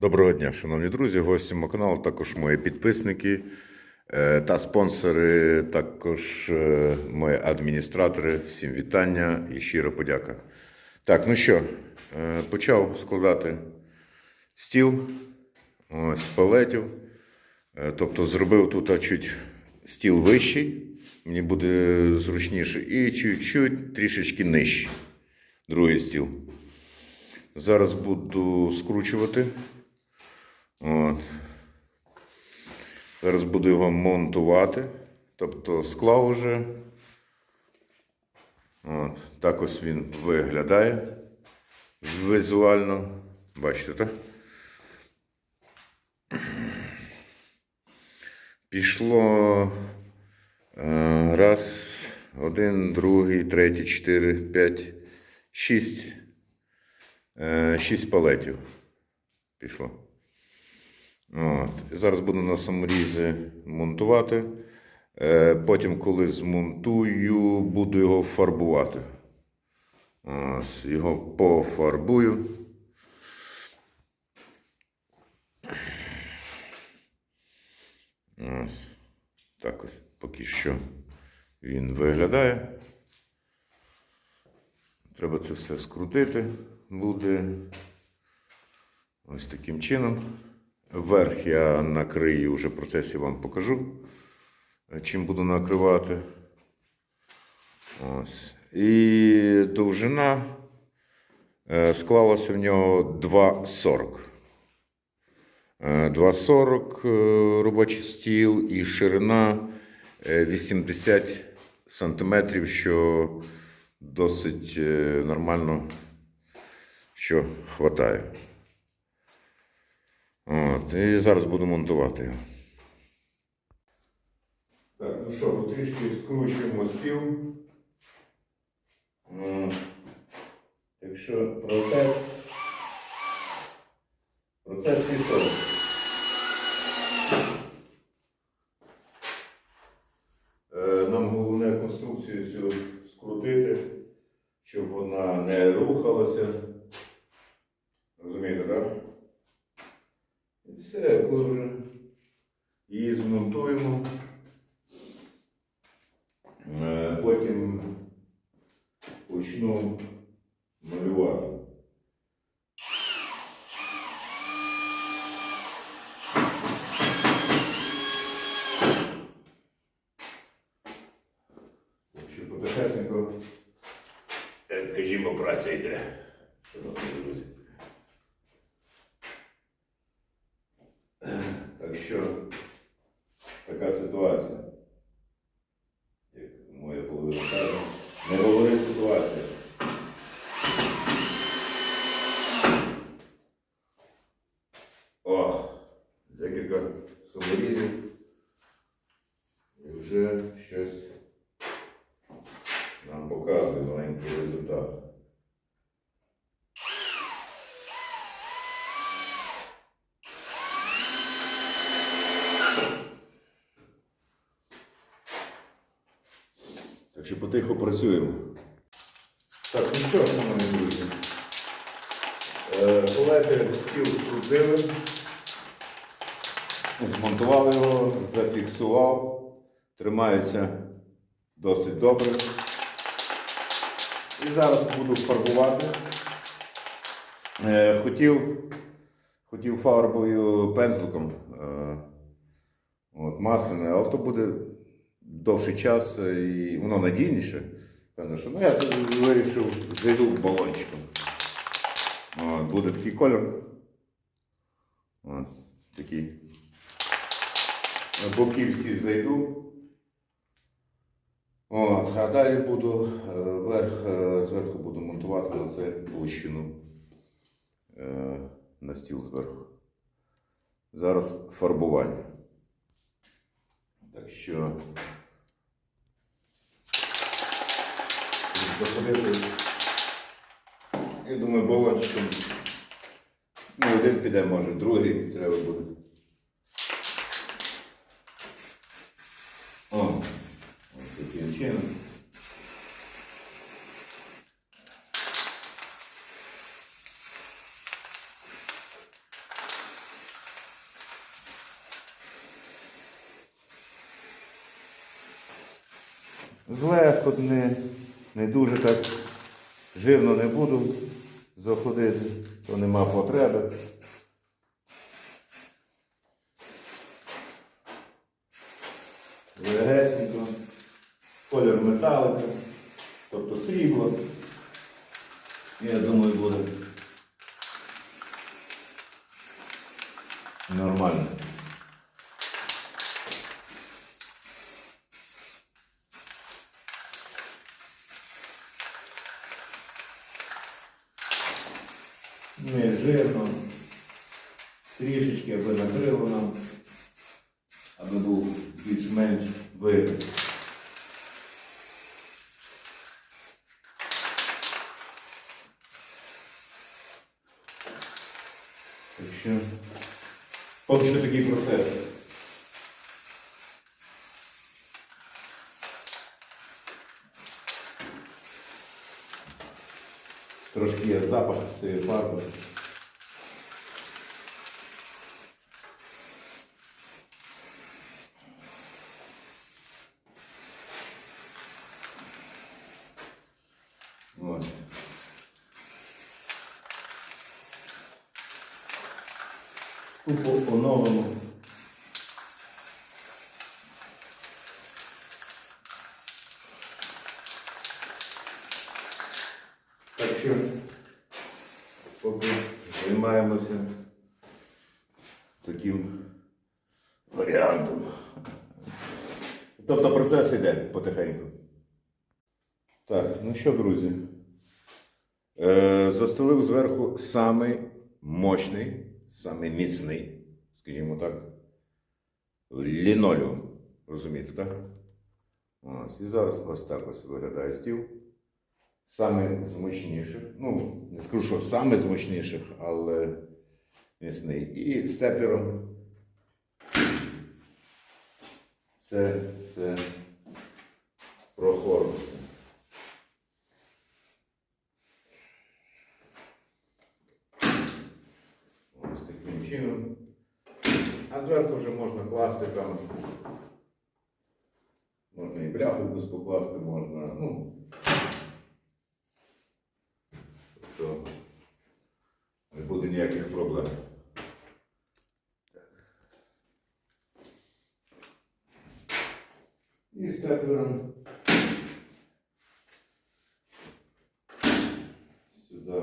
Доброго дня, шановні друзі, гості мого каналу, також мої підписники е, та спонсори, також е, мої адміністратори. Всім вітання і щира подяка. Так, ну що, е, почав складати стіл з палетів. Тобто зробив тут чуть стіл вищий, мені буде зручніше, і чуть-чуть трішечки нижчий. Другий стіл. Зараз буду скручувати. От. Зараз буду його монтувати. Тобто склав уже. От. Так ось він виглядає візуально. Бачите, так? Пішло е, раз, один, другий, третій, чотири, п'ять, шість. Е, шість палетів пішло. От. Зараз буду на саморізі монтувати. Е, Потім, коли змонтую, буду його фарбувати. Ось, його пофарбую. Ось. Так ось поки що він виглядає. Треба це все скрутити. Буде ось таким чином. Верх я накрию вже в процесі вам покажу, чим буду накривати. Ось. І довжина е, склалася в нього 2,40. Е, 2,40 е, робочий стіл і ширина е, 80 сантиметрів, що досить е, нормально, що хватає. От, і зараз буду монтувати його. Так, ну що, трішки скручуємо стіл. Якщо процес, процес пішов. Е, Нам головне конструкцію цю скрутити, щоб вона не рухалася. Розумієте, так? І все, коли вже її змонтуємо. Е, Потім почну малювати. Потихесенько, як кажімо, праця йде. Шановні друзі. Так що така ситуація. Як моя половина каже, не говори ситуація. О, декілька саморізів. І вже щось нам показує маленький результат. Що потихо працюємо. Так, ну що, шановні друзі. Е, Полети стіл скрутили, змонтували його, зафіксував, тримається досить добре. І зараз буду фарбувати. Е, Хотів, хотів фарбою пензликом е, от, масляною, але то буде довший час е, і воно надійніше. Певно, що ну, я вирішив, зайду балончиком. От, буде такий кольор. Ось такий. Боки всі зайду. От, а далі буду е, верх, е, зверху буду монтувати на це площину на стіл зверху. Зараз фарбування. Так що доходити. Я думаю, балончиком. Ну, один піде, може, другий треба буде. О, ось таким чином. Злегко не не дуже так жирно не буду заходити, то нема потреби. Легесенько, колір металика, тобто срібло. Я думаю, буде нормально. Не жирно, трішечки аби накрило нам, аби був більш-менш вид. Так що, поки що такий процес. Запах цієї фарби. Ось. Тупо по-новому. Так що поки займаємося таким варіантом. Тобто процес йде потихеньку. Так, ну що, друзі? Е, застелив зверху самий мощний, самий міцний, скажімо так, лінолеум. Розумієте, так? Ось, і зараз ось так ось виглядає стіл. Саме з мощніших. Ну, не скажу, що саме з мощніших, але міцний. І степлером це, це прохорується. Ось таким чином. А зверху вже можна класти там. Можна і бляху покласти, можна. Ну, ніяких проблем. Так. І степлером сюди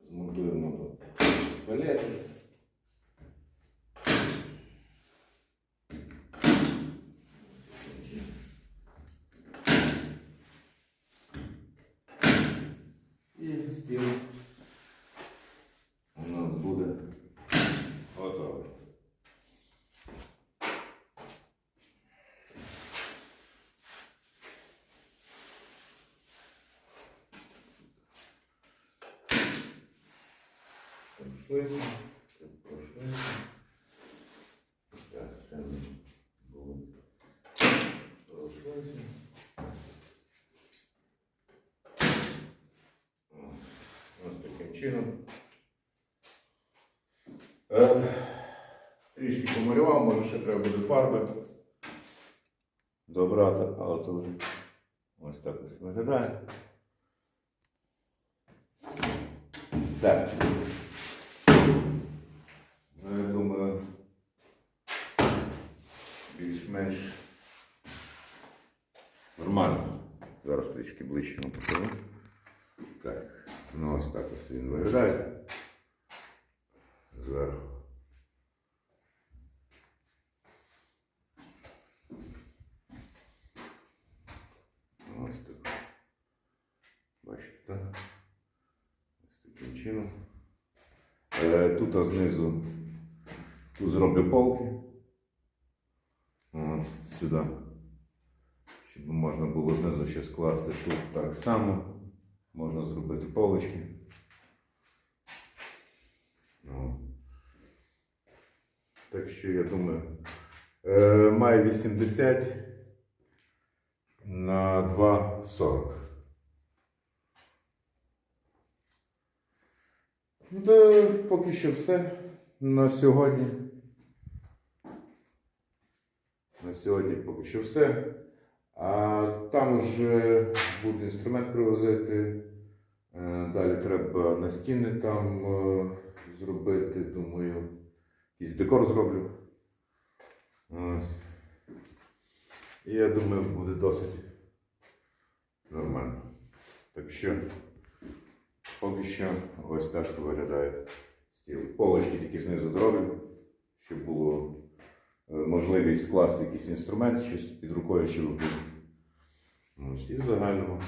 змонтуємо тут палети. Так, це було. Пройшлися. Ось таким чином. Е, трішки помалював, може ще треба буде фарби добрати, але то вже ось так ось виглядає. Так. Більш-менш нормально. Зараз трішки ближче вам покажу. Так, ну ось так ось він виглядає. Зверху. Ось так. Бачите, так? Ось таким чином. Е, тут знизу тут зроблю полки. Сюди. Щоб можна було знизу ще скласти тут так само. Можна зробити полочки. Ну. Так що я думаю, е, має 80 на 2,40. Ну, то поки що все на сьогодні. Сьогодні поки що все. А там вже буде інструмент привозити. Е, Далі треба на стіни там е, зробити, думаю, якийсь декор зроблю. І я думаю, буде досить нормально. Так що, поки що ось так виглядає стіл. Полочки тільки знизу зроблю, щоб було можливість скласти якийсь інструмент, щось під рукою, щоб було. Ось і в загальному.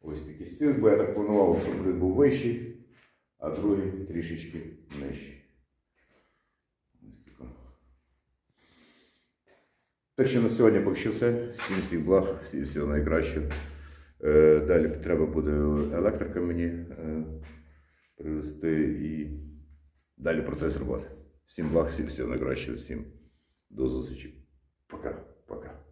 Ось такий стіл, бо я так планував, щоб один був вищий, а другий трішечки нижчий. Ось тако. Так що на сьогодні поки що все. Всім всіх благ, всім всього найкращого. Е, далі треба буде електрика мені е, привезти і далі процес роботи. Всім благ, всім всього найкращого, всім до зустрічі. Пока, пока.